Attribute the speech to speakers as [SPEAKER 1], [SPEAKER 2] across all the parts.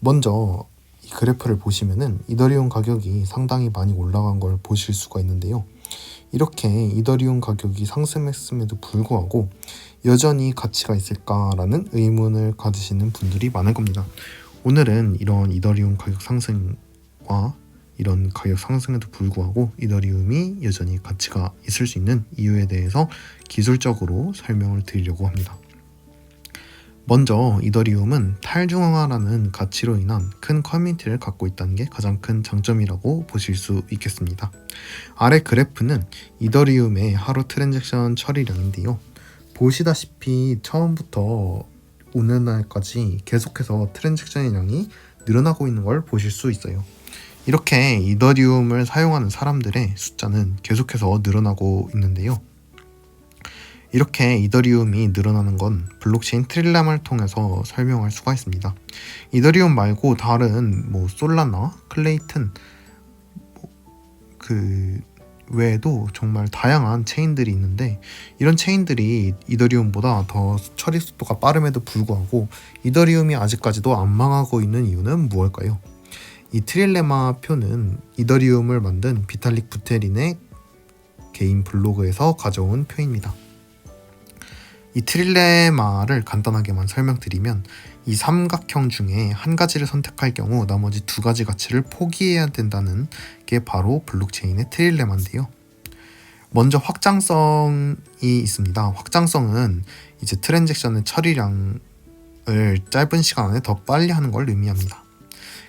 [SPEAKER 1] 먼저 이 그래프를 보시면은 이더리움 가격이 상당히 많이 올라간 걸 보실 수가 있는데요. 이렇게 이더리움 가격이 상승했음에도 불구하고 여전히 가치가 있을까라는 의문을 가지시는 분들이 많을 겁니다. 오늘은 이런 이더리움 가격 상승과 이런 가격 상승에도 불구하고 이더리움이 여전히 가치가 있을 수 있는 이유에 대해서 기술적으로 설명을 드리려고 합니다. 먼저 이더리움은 탈중앙화라는 가치로 인한 큰 커뮤니티를 갖고 있다는 게 가장 큰 장점이라고 보실 수 있겠습니다. 아래 그래프는 이더리움의 하루 트랜잭션 처리량인데요. 보시다시피 처음부터 오늘날까지 계속해서 트랜잭션의 양이 늘어나고 있는 걸 보실 수 있어요. 이렇게 이더리움을 사용하는 사람들의 숫자는 계속해서 늘어나고 있는데요. 이렇게 이더리움이 늘어나는 건 블록체인 트릴램을 통해서 설명할 수가 있습니다. 이더리움 말고 다른 뭐 솔라나 클레이튼 뭐 그 외에도 정말 다양한 체인들이 있는데 이런 체인들이 이더리움보다 더 처리 속도가 빠름에도 불구하고 이더리움이 아직까지도 안 망하고 있는 이유는 무엇일까요? 이 트릴레마 표는 이더리움을 만든 비탈릭 부테린의 개인 블로그에서 가져온 표입니다. 이 트릴레마를 간단하게만 설명드리면 이 삼각형 중에 한 가지를 선택할 경우 나머지 두 가지 가치를 포기해야 된다는 게 바로 블록체인의 트릴레마인데요. 먼저 확장성이 있습니다. 확장성은 이제 트랜잭션의 처리량을 짧은 시간 안에 더 빨리 하는 걸 의미합니다.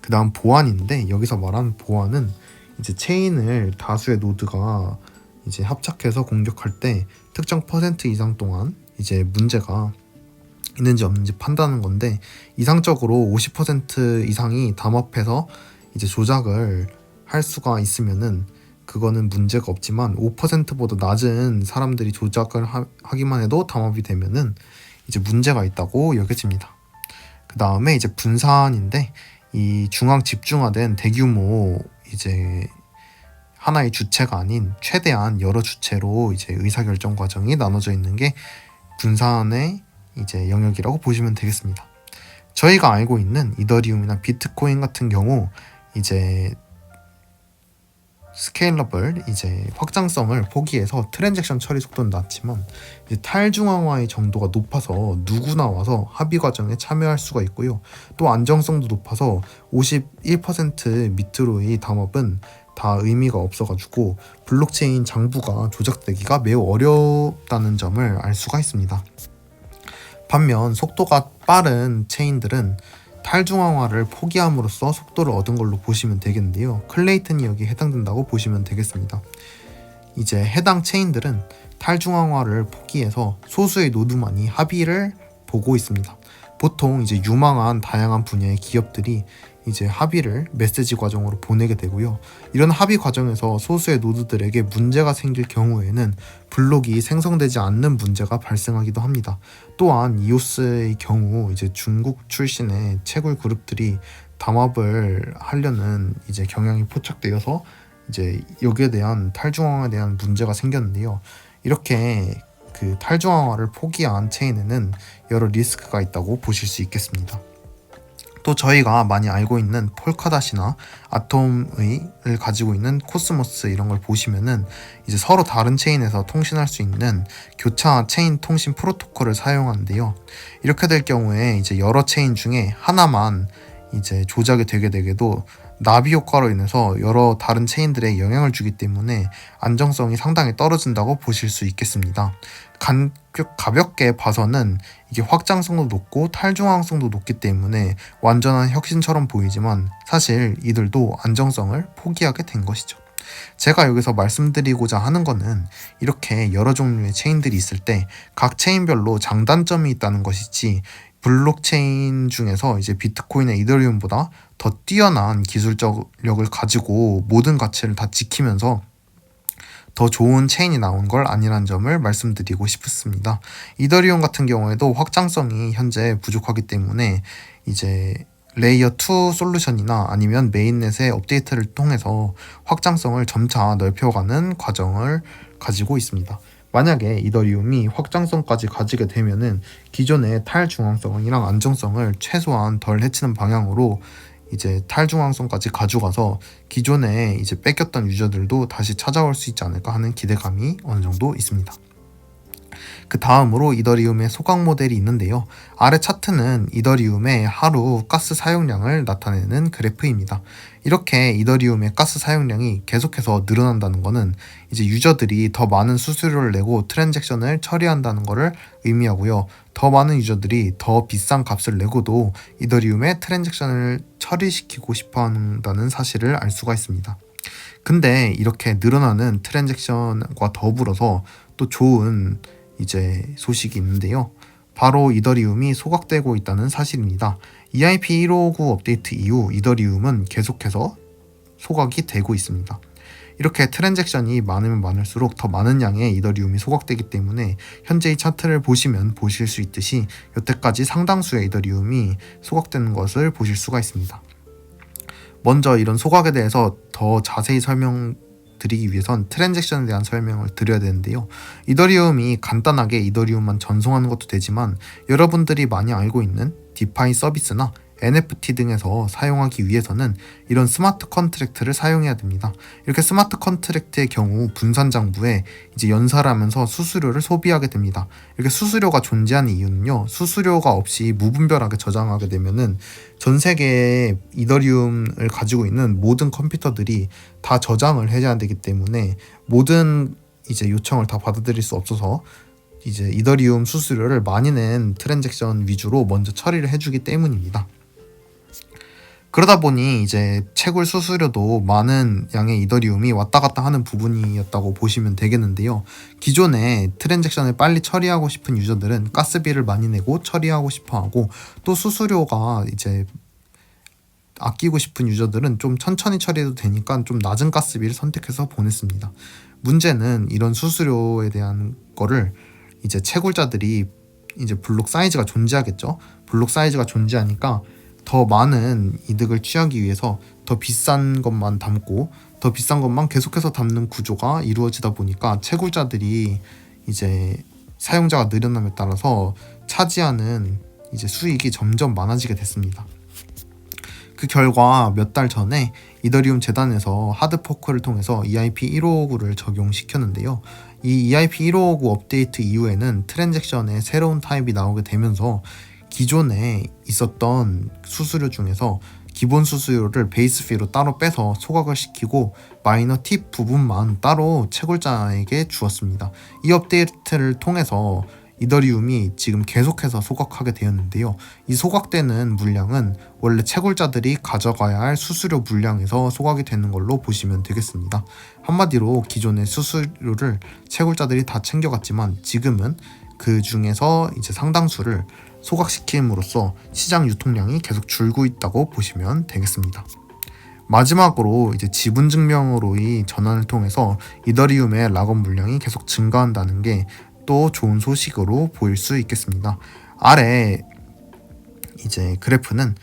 [SPEAKER 1] 그 다음 보안인데 여기서 말하는 보안은 이제 체인을 다수의 노드가 이제 합작해서 공격할 때 특정 퍼센트 이상 동안 이제 문제가 있는지 없는지 판단하는 건데 이상적으로 50% 이상이 담합해서 이제 조작을 할 수가 있으면은 그거는 문제가 없지만 5%보다 낮은 사람들이 조작을 하, 하기만 해도 담합이 되면은 이제 문제가 있다고 여겨집니다. 그 다음에 이제 분산인데 이 중앙 집중화된 대규모 이제 하나의 주체가 아닌 최대한 여러 주체로 이제 의사결정 과정이 나눠져 있는 게 분산의 이제 영역이라고 보시면 되겠습니다. 저희가 알고 있는 이더리움이나 비트코인 같은 경우 이제 스케일러블 이제 확장성을 포기해서 트랜잭션 처리 속도는 낮지만 이제 탈중앙화의 정도가 높아서 누구나 와서 합의 과정에 참여할 수가 있고요. 또 안정성도 높아서 51% 밑으로의 담합은 다 의미가 없어가지고 블록체인 장부가 조작되기가 매우 어렵다는 점을 알 수가 있습니다. 반면 속도가 빠른 체인들은 탈중앙화를 포기함으로써 속도를 얻은 걸로 보시면 되겠는데요. 클레이튼이 여기 해당된다고 보시면 되겠습니다. 이제 해당 체인들은 탈중앙화를 포기해서 소수의 노드만이 합의를 보고 있습니다. 보통 이제 유망한 다양한 분야의 기업들이 이제 합의를 메시지 과정으로 보내게 되고요. 이런 합의 과정에서 소수의 노드들에게 문제가 생길 경우에는 블록이 생성되지 않는 문제가 발생하기도 합니다. 또한 이오스의 경우 이제 중국 출신의 채굴 그룹들이 담합을 하려는 이제 경향이 포착되어서 이제 여기에 대한 탈중앙화에 대한 문제가 생겼는데요. 이렇게 그 탈중앙화를 포기한 체인에는 여러 리스크가 있다고 보실 수 있겠습니다. 또 저희가 많이 알고 있는 폴카닷이나 아톰을 가지고 있는 코스모스 이런 걸 보시면은 이제 서로 다른 체인에서 통신할 수 있는 교차 체인 통신 프로토콜을 사용하는데요. 이렇게 될 경우에 이제 여러 체인 중에 하나만 이제 조작이 되게 되게도 나비 효과로 인해서 여러 다른 체인들에 영향을 주기 때문에 안정성이 상당히 떨어진다고 보실 수 있겠습니다. 간, 가볍게 봐서는 이게 확장성도 높고 탈중앙성도 높기 때문에 완전한 혁신처럼 보이지만 사실 이들도 안정성을 포기하게 된 것이죠. 제가 여기서 말씀드리고자 하는 거는 이렇게 여러 종류의 체인들이 있을 때 각 체인별로 장단점이 있다는 것이지 블록체인 중에서 이제 비트코인이나 이더리움보다 더 뛰어난 기술력을 가지고 모든 가치를 다 지키면서 더 좋은 체인이 나온 걸 아니란 점을 말씀드리고 싶습니다. 이더리움 같은 경우에도 확장성이 현재 부족하기 때문에 이제 레이어 2 솔루션이나 아니면 메인넷의 업데이트를 통해서 확장성을 점차 넓혀가는 과정을 가지고 있습니다. 만약에 이더리움이 확장성까지 가지게 되면은 기존의 탈중앙성이랑 안정성을 최소한 덜 해치는 방향으로 이제 탈중앙성까지 가져가서 기존에 이제 뺏겼던 유저들도 다시 찾아올 수 있지 않을까 하는 기대감이 어느 정도 있습니다. 그 다음으로 이더리움의 소각 모델이 있는데요. 아래 차트는 이더리움의 하루 가스 사용량을 나타내는 그래프입니다. 이렇게 이더리움의 가스 사용량이 계속해서 늘어난다는 것은 이제 유저들이 더 많은 수수료를 내고 트랜잭션을 처리한다는 것을 의미하고요. 더 많은 유저들이 더 비싼 값을 내고도 이더리움의 트랜잭션을 처리시키고 싶어 한다는 사실을 알 수가 있습니다. 근데 이렇게 늘어나는 트랜잭션과 더불어서 또 좋은 이제 소식이 있는데요. 바로 이더리움이 소각되고 있다는 사실입니다. EIP 1559 업데이트 이후 이더리움은 계속해서 소각이 되고 있습니다. 이렇게 트랜잭션이 많으면 많을수록 더 많은 양의 이더리움이 소각되기 때문에 현재 이 차트를 보시면 보실 수 있듯이 여태까지 상당수의 이더리움이 소각되는 것을 보실 수가 있습니다. 먼저 이런 소각에 대해서 더 자세히 설명 드리기 위해선 트랜잭션에 대한 설명을 드려야 되는데요. 이더리움이 간단하게 이더리움만 전송하는 것도 되지만 여러분들이 많이 알고 있는 디파이 서비스나 NFT 등에서 사용하기 위해서는 이런 스마트 컨트랙트를 사용해야 됩니다. 이렇게 스마트 컨트랙트의 경우 분산 장부에 이제 연사를 하면서 수수료를 소비하게 됩니다. 이렇게 수수료가 존재하는 이유는요. 수수료가 없이 무분별하게 저장하게 되면은 전 세계에 이더리움을 가지고 있는 모든 컴퓨터들이 다 저장을 해야 되기 때문에 모든 이제 요청을 다 받아들일 수 없어서 이제 이더리움 수수료를 많이 낸 트랜잭션 위주로 먼저 처리를 해주기 때문입니다. 그러다 보니 이제 채굴 수수료도 많은 양의 이더리움이 왔다 갔다 하는 부분이었다고 보시면 되겠는데요. 기존에 트랜잭션을 빨리 처리하고 싶은 유저들은 가스비를 많이 내고 처리하고 싶어 하고 또 수수료가 이제 아끼고 싶은 유저들은 좀 천천히 처리해도 되니까 좀 낮은 가스비를 선택해서 보냈습니다. 문제는 이런 수수료에 대한 거를 이제 채굴자들이 이제 블록 사이즈가 존재하겠죠. 블록 사이즈가 존재하니까 더 많은 이득을 취하기 위해서 더 비싼 것만 담고 더 비싼 것만 계속해서 담는 구조가 이루어지다 보니까 채굴자들이 이제 사용자가 늘어남에 따라서 차지하는 이제 수익이 점점 많아지게 됐습니다. 그 결과 몇 달 전에 이더리움 재단에서 하드포크를 통해서 EIP 1559를 적용시켰는데요. 이 EIP 1559 업데이트 이후에는 트랜잭션에 새로운 타입이 나오게 되면서 기존에 있었던 수수료 중에서 기본 수수료를 베이스 피로 따로 빼서 소각을 시키고 마이너 팁 부분만 따로 채굴자에게 주었습니다. 이 업데이트를 통해서 이더리움이 지금 계속해서 소각하게 되었는데요. 이 소각되는 물량은 원래 채굴자들이 가져가야 할 수수료 물량에서 소각이 되는 걸로 보시면 되겠습니다. 한마디로 기존의 수수료를 채굴자들이 다 챙겨갔지만 지금은 그 중에서 이제 상당수를 소각시킴으로써 시장 유통량이 계속 줄고 있다고 보시면 되겠습니다. 마지막으로 이제 지분 증명으로의 전환을 통해서 이더리움의 락업 물량이 계속 증가한다는 게 또 좋은 소식으로 보일 수 있겠습니다. 아래 이제 그래프는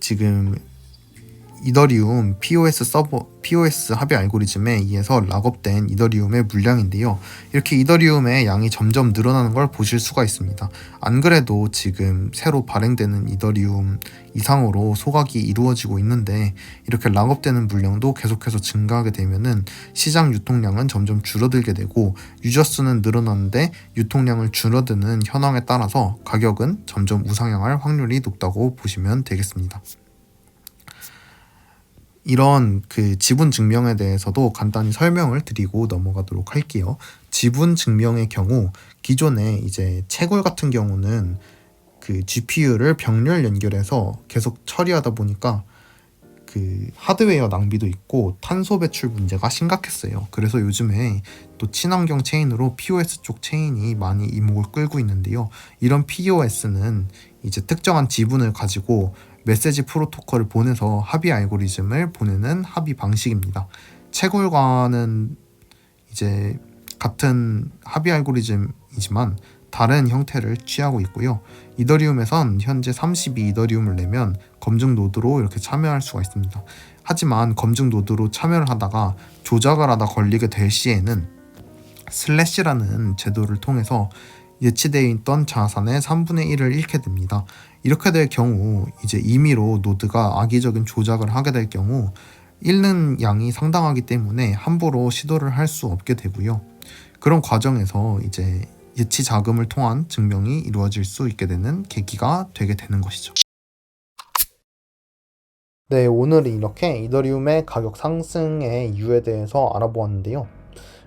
[SPEAKER 1] 지금 이더리움 POS 서버 POS 합의 알고리즘에 의해서 락업된 이더리움의 물량인데요. 이렇게 이더리움의 양이 점점 늘어나는 걸 보실 수가 있습니다. 안 그래도 지금 새로 발행되는 이더리움 이상으로 소각이 이루어지고 있는데 이렇게 락업되는 물량도 계속해서 증가하게 되면은 시장 유통량은 점점 줄어들게 되고 유저 수는 늘어나는데 유통량을 줄어드는 현황에 따라서 가격은 점점 우상향할 확률이 높다고 보시면 되겠습니다. 이런 그 지분 증명에 대해서도 간단히 설명을 드리고 넘어가도록 할게요. 지분 증명의 경우 기존에 이제 채굴 같은 경우는 그 GPU를 병렬 연결해서 계속 처리하다 보니까 그 하드웨어 낭비도 있고 탄소 배출 문제가 심각했어요. 그래서 요즘에 또 친환경 체인으로 POS 쪽 체인이 많이 이목을 끌고 있는데요. 이런 POS는 이제 특정한 지분을 가지고 메시지 프로토콜을 보내서 합의 알고리즘을 보내는 합의 방식입니다. 채굴과는 이제 같은 합의 알고리즘이지만 다른 형태를 취하고 있고요. 이더리움에선 현재 32 이더리움을 내면 검증 노드로 이렇게 참여할 수가 있습니다. 하지만 검증 노드로 참여를 하다가 조작을 하다 걸리게 될 시에는 슬래시라는 제도를 통해서 예치되어 있던 자산의 3분의 1을 잃게 됩니다. 이렇게 될 경우 이제 임의로 노드가 악의적인 조작을 하게 될 경우 잃는 양이 상당하기 때문에 함부로 시도를 할 수 없게 되고요. 그런 과정에서 이제 예치 자금을 통한 증명이 이루어질 수 있게 되는 계기가 되게 되는 것이죠. 네, 오늘은 이렇게 이더리움의 가격 상승의 이유에 대해서 알아보았는데요.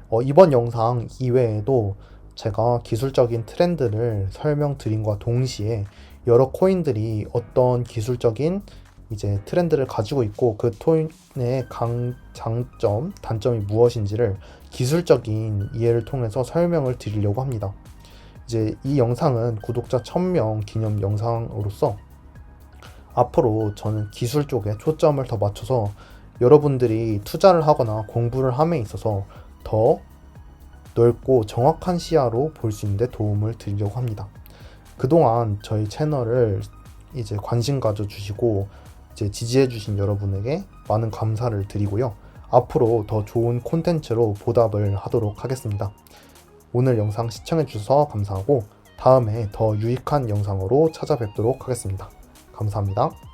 [SPEAKER 1] 어, 이번 영상 이외에도 제가 기술적인 트렌드를 설명드림과 동시에 여러 코인들이 어떤 기술적인 이제 트렌드를 가지고 있고 그 코인의 강 장점, 단점이 무엇인지를 기술적인 이해를 통해서 설명을 드리려고 합니다. 이제 이 영상은 구독자 1000명 기념 영상으로서 앞으로 저는 기술 쪽에 초점을 더 맞춰서 여러분들이 투자를 하거나 공부를 함에 있어서 더 넓고 정확한 시야로 볼 수 있는데 도움을 드리려고 합니다. 그동안 저희 채널을 이제 관심 가져주시고 이제 지지해주신 여러분에게 많은 감사를 드리고요. 앞으로 더 좋은 콘텐츠로 보답을 하도록 하겠습니다. 오늘 영상 시청해주셔서 감사하고 다음에 더 유익한 영상으로 찾아뵙도록 하겠습니다. 감사합니다.